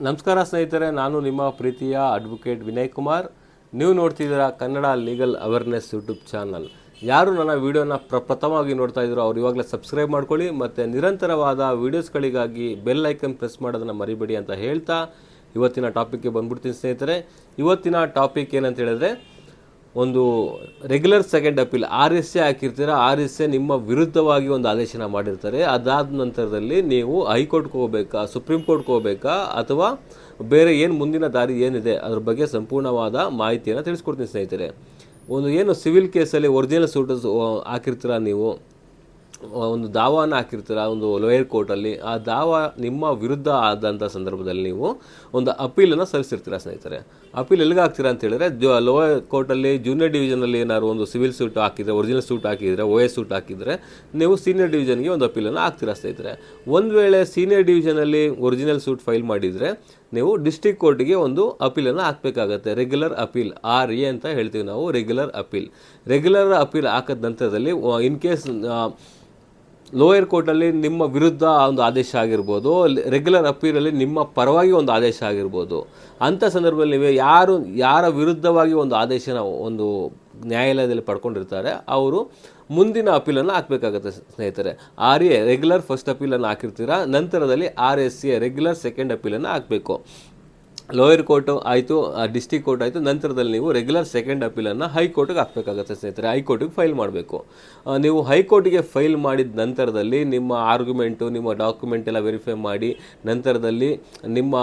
ನಮಸ್ಕಾರ ಸ್ನೇಹಿತರೆ, ನಾನು ನಿಮ್ಮ ಪ್ರೀತಿಯ ಅಡ್ವೊಕೇಟ್ ವಿನಯ್ ಕುಮಾರ್. ನೀವು ನೋಡ್ತಿದ್ದೀರಾ Kannada legal awareness YouTube channel ಯಾರು ನನ್ನ ವಿಡಿಯೋನ ಪ್ರಪ್ರಥಮವಾಗಿ ನೋಡ್ತಾ ಇದ್ರು ಅವ್ರು ಇವಾಗಲೇ ಸಬ್ಸ್ಕ್ರೈಬ್ ಮಾಡ್ಕೊಳ್ಳಿ ಮತ್ತು ನಿರಂತರವಾದ ವೀಡಿಯೋಸ್ಗಳಿಗಾಗಿ ಬೆಲ್ ಐಕನ್ ಪ್ರೆಸ್ ಮಾಡೋದನ್ನು ಮರಿಬೇಡಿ ಅಂತ ಹೇಳ್ತಾ ಇವತ್ತಿನ ಟಾಪಿಕ್ಗೆ ಬಂದ್ಬಿಡ್ತೀನಿ ಸ್ನೇಹಿತರೆ. ಇವತ್ತಿನ ಟಾಪಿಕ್ ಏನಂತ ಹೇಳಿದ್ರೆ ಒಂದು regular second appeal R S A ಹಾಕಿರ್ತೀರ R S A ನಿಮ್ಮ ವಿರುದ್ಧವಾಗಿ ಒಂದು ಆದೇಶನ ಮಾಡಿರ್ತಾರೆ. ಅದಾದ ನಂತರದಲ್ಲಿ ನೀವು ಹೈಕೋರ್ಟ್ಗೆ ಹೋಗ್ಬೇಕಾ ಸುಪ್ರೀಂ ಕೋರ್ಟ್ಗೆ ಹೋಗ್ಬೇಕಾ, ಅಥವಾ ಬೇರೆ ಏನು ಮುಂದಿನ ದಾರಿ ಏನಿದೆ, ಅದ್ರ ಬಗ್ಗೆ ಸಂಪೂರ್ಣವಾದ ಮಾಹಿತಿಯನ್ನು ತಿಳಿಸ್ಕೊಡ್ತೀನಿ ಸ್ನೇಹಿತರೆ. ಒಂದು ಏನು ಸಿವಿಲ್ ಕೇಸಲ್ಲಿ ಒರಿಜಿನಲ್ ಸೂಟ್ ಹಾಕಿರ್ತೀರ ನೀವು? ಒಂದು ದಾವಾನ ಹಾಕಿರ್ತೀರ ಒಂದು ಲೋಯರ್ ಕೋರ್ಟಲ್ಲಿ, ಆ ದಾವ ನಿಮ್ಮ ವಿರುದ್ಧ ಆದಂಥ ಸಂದರ್ಭದಲ್ಲಿ ನೀವು ಒಂದು ಅಪೀಲನ್ನು ಸಲ್ಲಿಸಿರ್ತೀರ ಸ್ನೇಹಿತರೆ. ಅಪೀಲ್ ಎಲ್ಲಿಗೆ ಹಾಕ್ತೀರಾ ಅಂತ ಹೇಳಿದ್ರೆ ಲೋಯರ್ ಕೋರ್ಟಲ್ಲಿ, ಜೂನಿಯರ್ ಡಿವಿಷನಲ್ಲಿ ಏನಾದ್ರು ಒಂದು ಸಿವಿಲ್ ಸೂಟ್ ಹಾಕಿದರೆ, ಒರಿಜಿನಲ್ ಸೂಟ್ ಹಾಕಿದರೆ, ಓ ಎಸ್ ಸೂಟ್ ಹಾಕಿದರೆ, ನೀವು ಸೀನಿಯರ್ ಡಿವಿಷನ್ಗೆ ಒಂದು ಅಪೀಲನ್ನು ಹಾಕ್ತೀರಾ ಸ್ನೇಹಿತರೆ. ಒಂದು ವೇಳೆ ಸೀನಿಯರ್ ಡಿವಿಷನಲ್ಲಿ ಒರಿಜಿನಲ್ ಸೂಟ್ ಫೈಲ್ ಮಾಡಿದರೆ, ನೀವು ಡಿಸ್ಟಿಕ್ ಕೋರ್ಟಿಗೆ ಒಂದು ಅಪೀಲನ್ನು ಹಾಕಬೇಕಾಗತ್ತೆ. ರೆಗ್ಯುಲರ್ ಅಪೀಲ್, ಆರ್ ಎ ಅಂತ ಹೇಳ್ತೀವಿ ನಾವು, ರೆಗ್ಯುಲರ್ ಅಪೀಲ್. ರೆಗ್ಯುಲರ್ ಅಪೀಲ್ ಹಾಕಿದ ನಂತರದಲ್ಲಿ ಇನ್ ಕೇಸ್ ಲೋಯರ್ ಕೋರ್ಟಲ್ಲಿ ನಿಮ್ಮ ವಿರುದ್ಧ ಒಂದು ಆದೇಶ ಆಗಿರ್ಬೋದು ರೆಗ್ಯುಲರ್ ಅಪೀಲಲ್ಲಿ ನಿಮ್ಮ ಪರವಾಗಿ ಒಂದು ಆದೇಶ ಆಗಿರ್ಬೋದು. ಅಂಥ ಸಂದರ್ಭದಲ್ಲಿ ನೀವು ಯಾರು, ಯಾರ ವಿರುದ್ಧವಾಗಿ ಒಂದು ಆದೇಶನ ಒಂದು ನ್ಯಾಯಾಲಯದಲ್ಲಿ ಪಡ್ಕೊಂಡಿರ್ತಾರೆ, ಅವರು ಮುಂದಿನ ಅಪೀಲನ್ನು ಹಾಕಬೇಕಾಗತ್ತೆ ಸ್ನೇಹಿತರೆ. ಆರ್ ಎ ರೆಗ್ಯುಲರ್ ಫಸ್ಟ್ ಅಪೀಲನ್ನು ಹಾಕಿರ್ತೀರಾ, ನಂತರದಲ್ಲಿ R S A regular second ಅಪೀಲನ್ನು ಹಾಕಬೇಕು. ಲೋಯರ್ ಕೋರ್ಟು ಆಯಿತು ಡಿಸ್ಟಿಕ್ ಕೋರ್ಟ್ ಆಯಿತು, ನಂತರದಲ್ಲಿ ನೀವು ರೆಗ್ಯುಲರ್ ಸೆಕೆಂಡ್ ಅಪೀಲನ್ನು ಹೈಕೋರ್ಟ್ಗೆ ಹಾಕಬೇಕಾಗುತ್ತೆ ಸ್ನೇಹಿತರೆ. ಹೈಕೋರ್ಟಿಗೆ ಫೈಲ್ ಮಾಡಬೇಕು. ನೀವು ಹೈಕೋರ್ಟಿಗೆ ಫೈಲ್ ಮಾಡಿದ ನಂತರದಲ್ಲಿ ನಿಮ್ಮ ಆರ್ಗ್ಯುಮೆಂಟು ನಿಮ್ಮ ಡಾಕ್ಯುಮೆಂಟ್ ಎಲ್ಲ ವೆರಿಫೈ ಮಾಡಿ, ನಂತರದಲ್ಲಿ ನಿಮ್ಮ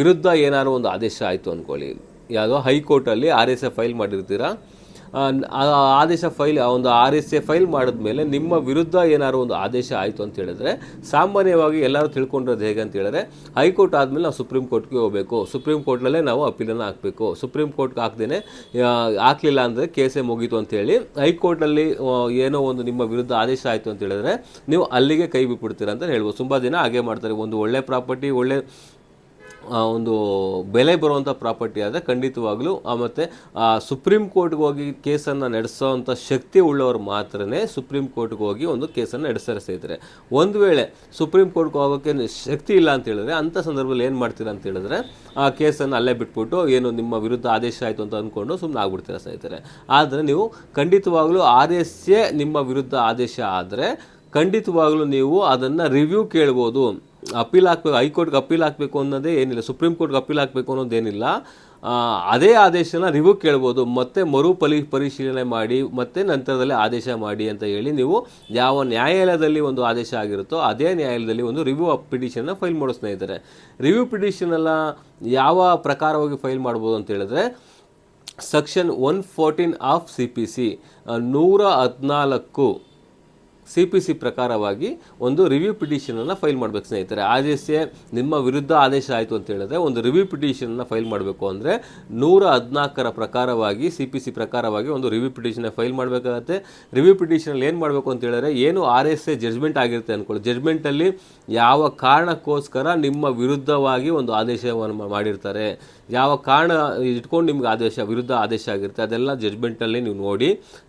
ವಿರುದ್ಧ ಏನಾದರೂ ಒಂದು ಆದೇಶ ಆಯಿತು ಅಂದ್ಕೊಳ್ಳಿ ಯಾವುದೋ ಹೈಕೋರ್ಟಲ್ಲಿ ಆರ್ ಎಸ್ ಎ ಫೈಲ್ ಮಾಡಿರ್ತೀರಾ? ಆದೇಶ ಫೈಲ್ ಒಂದು ಆರ್ ಎಸ್ ಎ ಫೈಲ್ ಮಾಡಿದ್ಮೇಲೆ ನಿಮ್ಮ ವಿರುದ್ಧ ಏನಾದ್ರು ಒಂದು ಆದೇಶ ಆಯಿತು ಅಂತ ಹೇಳಿದ್ರೆ ಸಾಮಾನ್ಯವಾಗಿ ಎಲ್ಲರೂ ತಿಳ್ಕೊಂಡಿರೋದು ಹೇಗೆ ಅಂತ ಹೇಳಿದ್ರೆ ಹೈಕೋರ್ಟ್ ಆದಮೇಲೆ ನಾವು ಸುಪ್ರೀಂ ಕೋರ್ಟ್ಗೆ ಹೋಗಬೇಕು. ಸುಪ್ರೀಂ ಕೋರ್ಟ್ನಲ್ಲೇ ನಾವು ಅಪೀಲನ್ನು ಹಾಕಬೇಕು. ಸುಪ್ರೀಂ ಕೋರ್ಟ್ಗೆ ಹಾಕ್ದೇನೆ ಹಾಕಲಿಲ್ಲ ಅಂದರೆ ಕೇಸೇ ಮುಗೀತು ಅಂತೇಳಿ ಹೈಕೋರ್ಟ್ನಲ್ಲಿ ಏನೋ ಒಂದು ನಿಮ್ಮ ವಿರುದ್ಧ ಆದೇಶ ಆಯಿತು ಅಂತ ಹೇಳಿದ್ರೆ ನೀವು ಅಲ್ಲಿಗೆ ಕೈ ಬಿಟ್ಬಿಡ್ತೀರ ಅಂತ ಹೇಳ್ಬೋದು. ತುಂಬ ದಿನ ಹಾಗೆ ಮಾಡ್ತಾರೆ. ಒಂದು ಒಳ್ಳೆ ಪ್ರಾಪರ್ಟಿ, ಒಳ್ಳೆ ಒಂದು ಬೆಲೆ ಬರುವಂಥ ಪ್ರಾಪರ್ಟಿ ಆದರೆ ಖಂಡಿತವಾಗ್ಲೂ ಮತ್ತು ಸುಪ್ರೀಂ ಕೋರ್ಟ್ಗೆ ಹೋಗಿ ಕೇಸನ್ನು ನಡೆಸೋವಂಥ ಶಕ್ತಿ ಉಳ್ಳವರು ಮಾತ್ರನೇ ಸುಪ್ರೀಂ ಕೋರ್ಟ್ಗೆ ಹೋಗಿ ಒಂದು ಕೇಸನ್ನು ನಡೆಸ್ತಾರೆ ಒಂದು ವೇಳೆ ಸುಪ್ರೀಂ ಕೋರ್ಟ್ಗೆ ಹೋಗೋಕ್ಕೆ ಶಕ್ತಿ ಇಲ್ಲ ಅಂತ ಹೇಳಿದ್ರೆ, ಅಂಥ ಸಂದರ್ಭದಲ್ಲಿ ಏನು ಮಾಡ್ತೀರಾ ಅಂತ ಹೇಳಿದ್ರೆ, ಆ ಕೇಸನ್ನು ಅಲ್ಲೇ ಬಿಟ್ಬಿಟ್ಟು ಏನು ನಿಮ್ಮ ವಿರುದ್ಧ ಆದೇಶ ಆಯಿತು ಅಂತ ಅಂದ್ಕೊಂಡು ಸುಮ್ಮನೆ ಆಗ್ಬಿಡ್ತೀರಾ ಸ್ನೇಹಿತರೆ. ಆದರೆ ನೀವು ಖಂಡಿತವಾಗ್ಲೂ ಆರ್ ನಿಮ್ಮ ವಿರುದ್ಧ ಆದೇಶ ಆದರೆ ಖಂಡಿತವಾಗ್ಲೂ ನೀವು ಅದನ್ನು ರಿವ್ಯೂ ಕೇಳ್ಬೋದು. ಅಪೀಲ್ ಹಾಕ್ಬೇಕು, ಹೈಕೋರ್ಟ್ಗೆ ಅಪೀಲ್ ಹಾಕಬೇಕು ಅನ್ನೋದೇ ಏನಿಲ್ಲ, ಸುಪ್ರೀಂ ಕೋರ್ಟ್ಗೆ ಅಪೀಲ್ ಹಾಕಬೇಕು ಅನ್ನೋದೇನಿಲ್ಲ ಅದೇ ಆದೇಶನ ರಿವ್ಯೂ ಕೇಳ್ಬೋದು, ಮತ್ತೆ ಮರು ಪಲಿ ಪರಿಶೀಲನೆ ಮಾಡಿ, ಮತ್ತೆ ನಂತರದಲ್ಲಿ ಆದೇಶ ಮಾಡಿ ಅಂತ ಹೇಳಿ ನೀವು ಯಾವ ನ್ಯಾಯಾಲಯದಲ್ಲಿ ಒಂದು ಆದೇಶ ಆಗಿರುತ್ತೋ ಅದೇ ನ್ಯಾಯಾಲಯದಲ್ಲಿ ಒಂದು ರಿವ್ಯೂ ಪಿಟಿಷನ್ನ ಫೈಲ್ ಮಾಡಿಸ್ತಾ ಇದ್ದಾರೆ ರಿವ್ಯೂ ಪಿಟಿಷನೆಲ್ಲ ಯಾವ ಪ್ರಕಾರವಾಗಿ ಫೈಲ್ ಮಾಡ್ಬೋದು ಅಂತ ಹೇಳಿದ್ರೆ section one fourteen of C P C ನೂರ ಹದಿನಾಲ್ಕು ಸಿ ಪಿ ಸಿ ಪ್ರಕಾರವಾಗಿ ಒಂದು ರಿವ್ಯೂ ಪಿಟಿಷನನ್ನು ಫೈಲ್ ಮಾಡಬೇಕು ಸ್ನೇಹಿತರೆ. ಆದೇಶ, ನಿಮ್ಮ ವಿರುದ್ಧ ಆದೇಶ ಆಯಿತು ಅಂತ ಹೇಳಿದ್ರೆ ಒಂದು ರಿವ್ಯೂ ಪಿಟಿಷನನ್ನು ಫೈಲ್ ಮಾಡಬೇಕು ಅಂದರೆ ನೂರ ಹದಿನಾಲ್ಕರ ಪ್ರಕಾರವಾಗಿ ಸಿ ಪಿ ಸಿ ಪ್ರಕಾರವಾಗಿ ಒಂದು ರಿವ್ಯೂ ಪಿಟಿಷನ್ ಫೈಲ್ ಮಾಡಬೇಕಾಗತ್ತೆ. ರಿವ್ಯೂ ಪಿಟಿಷನಲ್ಲಿ ಏನು ಮಾಡಬೇಕು ಅಂತ ಹೇಳಿದ್ರೆ ಏನು ಆರ್ ಎಸ್ ಎ ಜಜ್ಮೆಂಟ್ ಆಗಿರುತ್ತೆ ಅಂದ್ಕೊಳ್ಳಿ ಜಜ್ಮೆಂಟಲ್ಲಿ ಯಾವ ಕಾರಣಕ್ಕೋಸ್ಕರ ನಿಮ್ಮ ವಿರುದ್ಧವಾಗಿ ಒಂದು ಆದೇಶವನ್ನು ಮಾಡಿರ್ತಾರೆ. ಯಾವ ಕಾರಣ ಇಟ್ಕೊಂಡು ನಿಮ್ಗೆ ಆದೇಶ, ವಿರುದ್ಧ ಆದೇಶ ಆಗಿರುತ್ತೆ ಅದೆಲ್ಲ ಜಜ್ಮೆಂಟಲ್ಲಿ ನೀವು ನೋಡಿ.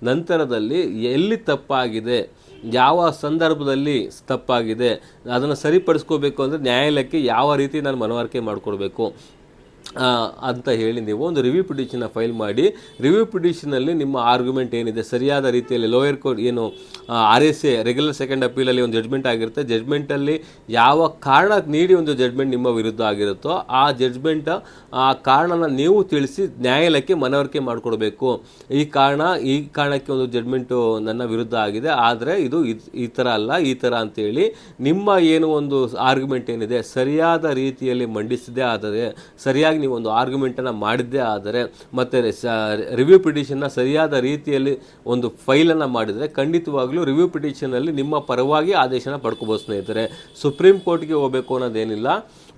ನಂತರದಲ್ಲಿ ಎಲ್ಲಿ ತಪ್ಪಾಗಿದೆ ಯಾವ ಸಂದರ್ಭದಲ್ಲಿ ತಪ್ಪಾಗಿದೆ ಅದನ್ನು ಸರಿಪಡಿಸ್ಕೋಬೇಕು ಅಂದರೆ ನ್ಯಾಯಾಲಯಕ್ಕೆ ಯಾವ ರೀತಿ ನಾನು ಮನವರಿಕೆ ಮಾಡಿಕೊಡ್ಬೇಕು. ಅಂತ ಹೇಳಿ ನೀವು ಒಂದು ರಿವ್ಯೂ ಪಿಟಿಷನ್ನ ಫೈಲ್ ಮಾಡಿ ರಿವ್ಯೂ ಪಿಟಿಷನಲ್ಲಿ ನಿಮ್ಮ ಆರ್ಗ್ಯುಮೆಂಟ್ ಏನಿದೆ, ಸರಿಯಾದ ರೀತಿಯಲ್ಲಿ ಲೋಯರ್ ಕೋರ್ಟ್ ಏನು R S A regular second ಅಪೀಲಲ್ಲಿ ಒಂದು ಜಡ್ಜ್ಮೆಂಟ್ ಆಗಿರುತ್ತೆ. ಜಡ್ಮೆಂಟಲ್ಲಿ ಯಾವ ಕಾರಣ ನೀಡಿ ಒಂದು ಜಡ್ಜ್ಮೆಂಟ್ ನಿಮ್ಮ ವಿರುದ್ಧ ಆಗಿರುತ್ತೋ, ಆ ಜಡ್ಜ್ಮೆಂಟ್ ಆ ಕಾರಣನ ನೀವು ತಿಳಿಸಿ ನ್ಯಾಯಾಲಯಕ್ಕೆ ಮನವರಿಕೆ ಮಾಡಿಕೊಡ್ಬೇಕು. ಈ ಕಾರಣ, ಈ ಕಾರಣಕ್ಕೆ ಒಂದು ಜಡ್ಮೆಂಟು ನನ್ನ ವಿರುದ್ಧ ಆಗಿದೆ. ಆದರೆ ಇದು ಈ ಥರ ಅಲ್ಲ, ಈ ಥರ ಅಂತೇಳಿ ನಿಮ್ಮ ಏನು ಒಂದು ಆರ್ಗ್ಯುಮೆಂಟ್ ಏನಿದೆ, ಸರಿಯಾದ ರೀತಿಯಲ್ಲಿ ಮಂಡಿಸದೇ, ಆದರೆ ಸರಿಯಾಗಿ ನೀವು ಒಂದು ಆರ್ಗ್ಯುಮೆಂಟನ್ನು ಮಾಡಿದ್ದೇ ಆದರೆ ಮತ್ತು ರಿವ್ಯೂ ಪಿಟಿಷನ್ನ ಸರಿಯಾದ ರೀತಿಯಲ್ಲಿ ಒಂದು ಫೈಲನ್ನು ಮಾಡಿದರೆ ಖಂಡಿತವಾಗಲೂ ರಿವ್ಯೂ ಪಿಟಿಷನಲ್ಲಿ ನಿಮ್ಮ ಪರವಾಗಿ ಆದೇಶನ ಪಡ್ಕೋಬೋದು ಸ್ನೇಹಿತರೆ. ಸುಪ್ರೀಂ ಕೋರ್ಟ್ಗೆ ಹೋಗಬೇಕು ಅನ್ನೋದೇನಿಲ್ಲ.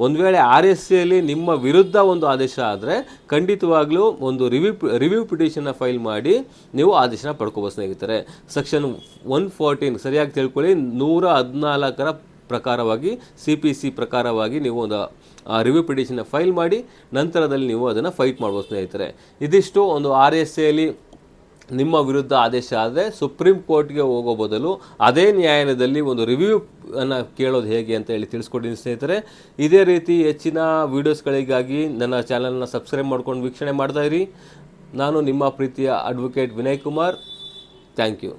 ಒಂದು ವೇಳೆ ಆರ್ ಎಸ್ ಸಿಯಲ್ಲಿ ನಿಮ್ಮ ವಿರುದ್ಧ ಒಂದು ಆದೇಶ ಆದರೆ ಖಂಡಿತವಾಗಲೂ ಒಂದು ರಿವ್ಯೂ ರಿವ್ಯೂ ಪಿಟಿಷನ್ನ ಫೈಲ್ ಮಾಡಿ ನೀವು ಆದೇಶನ ಪಡ್ಕೋಬೋದು ಸ್ನೇಹಿತರೆ. ಸೆಕ್ಷನ್ ಒನ್ ಫೋರ್ಟೀನ್ ಸರಿಯಾಗಿ ತಿಳ್ಕೊಳ್ಳಿ. ನೂರ ಹದಿನಾಲ್ಕರ ಪ್ರಕಾರವಾಗಿ ಸಿ ಪಿ ಸಿ ಪ್ರಕಾರವಾಗಿ ನೀವು ಒಂದು ರಿವ್ಯೂ ಪಿಟಿಷನ್ನ ಫೈಲ್ ಮಾಡಿ, ನಂತರದಲ್ಲಿ ನೀವು ಅದನ್ನು ಫೈಟ್ ಮಾಡ್ಬೋದು ಸ್ನೇಹಿತರೆ. ಇದಿಷ್ಟು ಒಂದು ಆರ್ ಎಸ್ ಎಲ್ಲಿ ನಿಮ್ಮ ವಿರುದ್ಧ ಆದೇಶ ಆದರೆ ಸುಪ್ರೀಂ ಕೋರ್ಟ್ಗೆ ಹೋಗೋ ಬದಲು ಅದೇ ನ್ಯಾಯಾಲಯದಲ್ಲಿ ಒಂದು ರಿವ್ಯೂ ಅನ್ನು ಕೇಳೋದು ಹೇಗೆ ಅಂತ ಹೇಳಿ ತಿಳಿಸ್ಕೊಟ್ಟಿದ್ದೀನಿ ಸ್ನೇಹಿತರೆ. ಇದೇ ರೀತಿ ಹೆಚ್ಚಿನ ವೀಡಿಯೋಸ್ಗಳಿಗಾಗಿ ನನ್ನ ಚಾನಲ್ನ ಸಬ್ಸ್ಕ್ರೈಬ್ ಮಾಡ್ಕೊಂಡು ವೀಕ್ಷಣೆ ಮಾಡ್ತಾ ಇರಿ. ನಾನು ನಿಮ್ಮ ಪ್ರೀತಿಯ advocate Vinay Kumar. Thank you